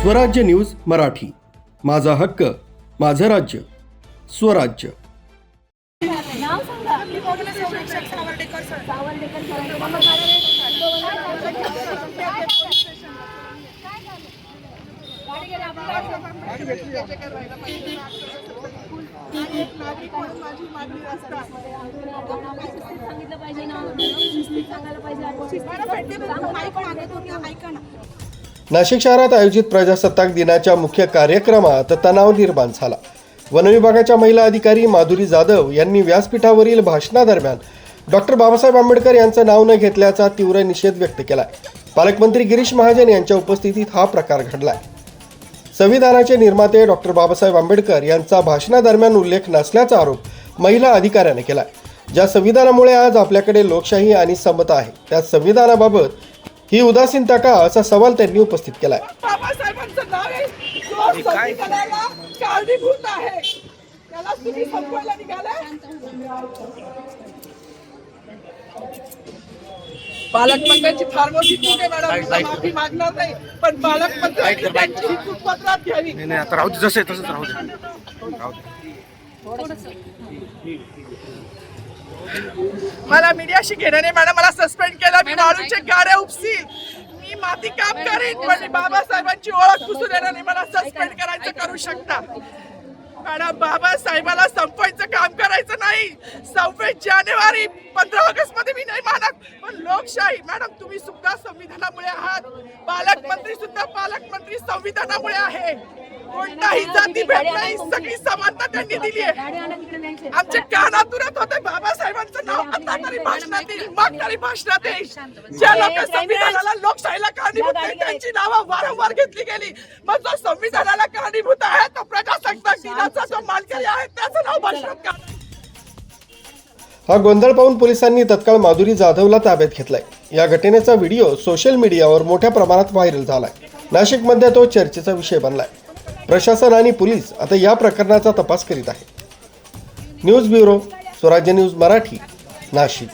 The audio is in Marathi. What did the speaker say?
स्वराज्य न्यूज़ मराठी. माझा हक्क माझं राज्य स्वराज्य. सांगितलं पाहिजे ना. सांगायला पाहिजे. नाशिक शहरात आयोजित प्रजासत्ताक दिनाच्या मुख्य कार्यक्रमात तणाव निर्माण झाला. वनविभागाच्या महिला अधिकारी माधुरी जाधव यांनी व्यासपीठावरील भाषणादरम्यान डॉक्टर बाबासाहेब आंबेडकर यांचं नाव न घेतल्याचा तीव्र निषेध व्यक्त केलाय. पालकमंत्री गिरीश महाजन यांच्या उपस्थितीत हा प्रकार घडलाय. संविधानाचे निर्माते डॉक्टर बाबासाहेब आंबेडकर यांचा भाषणादरम्यान उल्लेख नसल्याचा आरोप महिला अधिकाऱ्याने केलाय. ज्या संविधानामुळे आज आपल्याकडे लोकशाही आणि समता आहे त्या संविधानाबाबत ही उदासीनता का असा सवाल त्यांनी उपस्थित केलाय. बाबासाहेबांचं नाव आहे. जो संविधानाला कारणीभूत आहे. त्याला तुम्ही संपवायला निघाले? पालकमंत्र्यांची फार मोठी चूक आहे मॅडम. माफी मागणार नाही पण पालकमंत्र्यांनी त्यांची ही चूक पत्रात घ्यावी. नाही नाही आता राहू दे जसं आहे तसंच राहू दे. राहू दे. मला मीडियाशी मॅडम. मला सस्पेंड मी वाळूचे गाड्या उपसील मी माती काम करीन पण बाबासाहेबांची ओळख पुसून येणार नाही मला सस्पेंड करायचं करू शकता. मॅडम बाबासाहेबाला संपवायचं काम करायचं नाही. सव्वीस जानेवारी पंधरा ऑगस्टमध्ये मी नाही मानत पण लोकशाही. मॅडम तुम्ही सुद्धा संविधानामुळे आहात. पालकमंत्री सुद्धा पालकमंत्री संविधानामुळे आहे. कोणताही जाती भेट नाही. सगळी समानता त्यांनी दिली आहे. आमच्या कानातुरात होते ज्या लोक संविधानाला लोकशाहीला कारणीभूत नाही त्यांची नावं वारंवार घेतली गेली मग जो संविधानाला कारणीभूत आहे तो प्रजासत्ताक दिनाचा जो मालकरी आहे त्याचं नाव भाषणात का हा गोंधळ पाहून पोलिसांनी तत्काळ माधुरी जाधवला ताब्यात घेतलाय. या घटनेचा व्हिडिओ सोशल मीडियावर मोठ्या प्रमाणात व्हायरल झालाय. नाशिकमध्ये तो चर्चेचा विषय बनलाय. प्रशासन आणि पोलीस आता या प्रकरणाचा तपास करीत आहे news bureau Swarajya news Marathi Nashik.